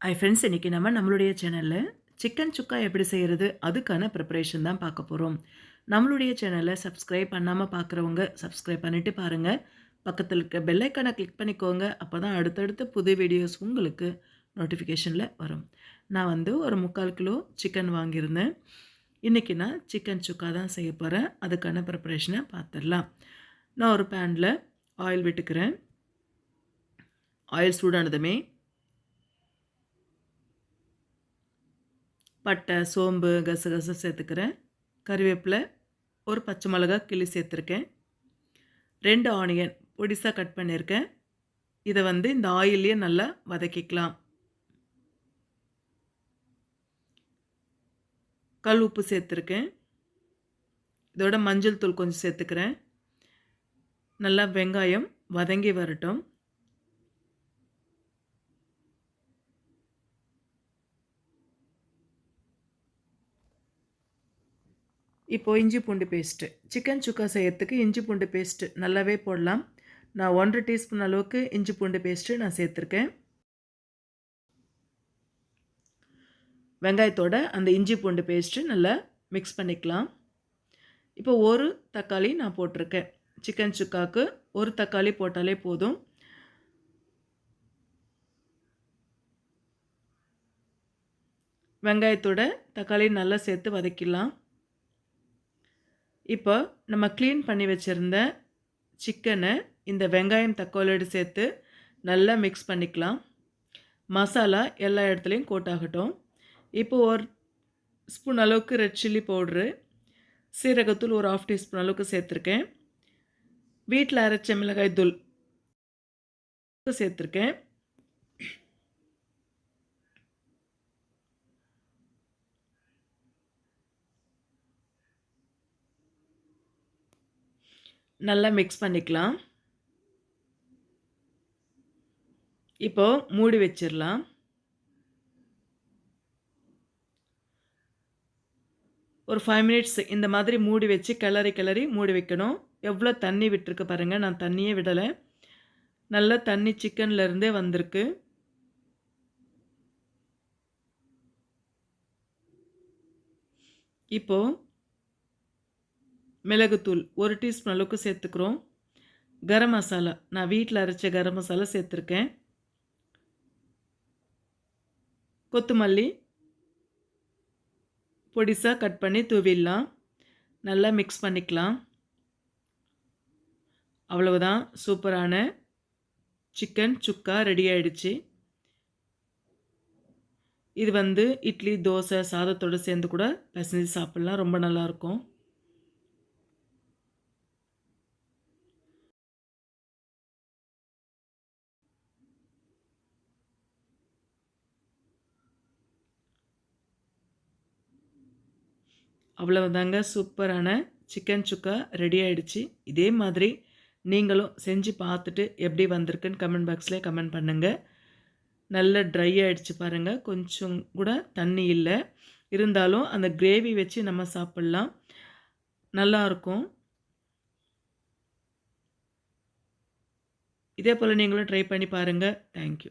ஐ friends இன்றைக்கி நம்ம நம்மளுடைய சேனலில் சிக்கன் சுக்கா எப்படி செய்கிறது அதுக்கான ப்ரிப்பரேஷன் தான் பார்க்க போகிறோம் நம்மளுடைய சேனலை சப்ஸ்கிரைப் பண்ணாமல் பார்க்குறவங்க சப்ஸ்கிரைப் பண்ணிவிட்டு பாருங்கள் பக்கத்தில் இருக்க பெல்லைக்கானை கிளிக் பண்ணிக்கோங்க. அப்போ தான் அடுத்தடுத்த புது வீடியோஸ் உங்களுக்கு நோட்டிஃபிகேஷனில் வரும். நான் வந்து ஒரு முக்கால் கிலோ சிக்கன் வாங்கியிருந்தேன். இன்றைக்கி நான் சிக்கன் சுக்கா தான் செய்ய போகிறேன் அதுக்கான ப்ரிப்பரேஷனை பார்த்துடலாம். நான் ஒரு பேனில் ஆயில் விட்டுக்கிறேன். ஆயில் சூடானதுமே பட்டை சோம்பு கசகச சேர்த்துக்கிறேன். கறிவேப்பிலை ஒரு பச்சை மிளகா கிளி சேர்த்துருக்கேன். ரெண்டு ஆனியன் பொடிசாக கட் பண்ணியிருக்கேன். இதை வந்து இந்த ஆயிலே நல்லா வதக்கிக்கலாம். கல் உப்பு சேர்த்துருக்கேன். இதோட மஞ்சள் தூள் கொஞ்சம் சேர்த்துக்கிறேன். நல்லா வெங்காயம் வதங்கி வரட்டும். இப்போது இஞ்சி பூண்டு பேஸ்ட்டு சிக்கன் சுக்கா செய்யறதுக்கு இஞ்சி பூண்டு பேஸ்ட்டு நல்லாவே போடலாம். நான் ஒன்றரை டீஸ்பூன் அளவுக்கு இஞ்சி பூண்டு பேஸ்ட்டு நான் சேர்த்துருக்கேன். வெங்காயத்தோட அந்த இஞ்சி பூண்டு பேஸ்ட்டு நல்லா மிக்ஸ் பண்ணிக்கலாம். இப்போ ஒரு தக்காளி நான் போட்டிருக்கேன். சிக்கன் சுக்காவுக்கு ஒரு தக்காளி போட்டாலே போதும். வெங்காயத்தோட தக்காளி நல்லா சேர்த்து வதக்கிடலாம். இப்போ நம்ம க்ளீன் பண்ணி வச்சுருந்த சிக்கனை இந்த வெங்காயம் தக்காளியோடு சேர்த்து நல்லா மிக்ஸ் பண்ணிக்கலாம். மசாலா எல்லா இடத்துலையும் கோட் ஆகட்டும் இப்போ ஒரு ஸ்பூன் அளவுக்கு ரெட் சில்லி பவுட்ரு சீரகத்தூள் ஒரு ஆஃப் டீஸ்பூன் அளவுக்கு சேர்த்துருக்கேன். வீட்டில் அரைச்ச மிளகாய் தூள் சேர்த்துருக்கேன். நல்லா மிக்ஸ் பண்ணிக்கலாம். இப்போது மூடி வச்சிடலாம். ஒரு ஃபைவ் மினிட்ஸ் இந்த மாதிரி மூடி வச்சு கிளறி கிளறி மூடி வைக்கணும். எவ்வளோ தண்ணி விட்டுருக்கு பாருங்கள் நான் தண்ணியே விடலை. நல்ல தண்ணி சிக்கன்லேருந்தே வந்திருக்கு. இப்போது மிளகுத்தூள் ஒரு டீஸ்பூன் அளவுக்கு சேர்த்துக்கிறோம். கரம் மசாலா நான் வீட்டில் அரைச்ச கரம் மசாலா சேர்த்துருக்கேன். கொத்தமல்லி பொடிசாக கட் பண்ணி தூவிடலாம். நல்லா மிக்ஸ் பண்ணிக்கலாம். அவ்வளவுதான் சூப்பரான சிக்கன் சுக்கா ரெடி ஆகிடுச்சு இது வந்து இட்லி தோசை சாதத்தோடு சேர்ந்து கூட பசஞ்சு சாப்பிட்லாம் ரொம்ப நல்லாயிருக்கும் அவ்வளவுதாங்க சூப்பரான சிக்கன் சுக்கா ரெடி ஆகிடுச்சு இதே மாதிரி நீங்களும் செஞ்சு பார்த்துட்டு எப்படி வந்திருக்குன்னு கமெண்ட் பாக்ஸில் கமெண்ட் பண்ணுங்கள் நல்ல ட்ரை ஆகிடுச்சு பாருங்கள் கொஞ்சம் கூட தண்ணி இல்லை. இருந்தாலும் அந்த கிரேவி வச்சு நம்ம சாப்பிட்லாம். நல்லாயிருக்கும் இதே போல் நீங்களும் ட்ரை பண்ணி பாருங்கள் தேங்க்யூ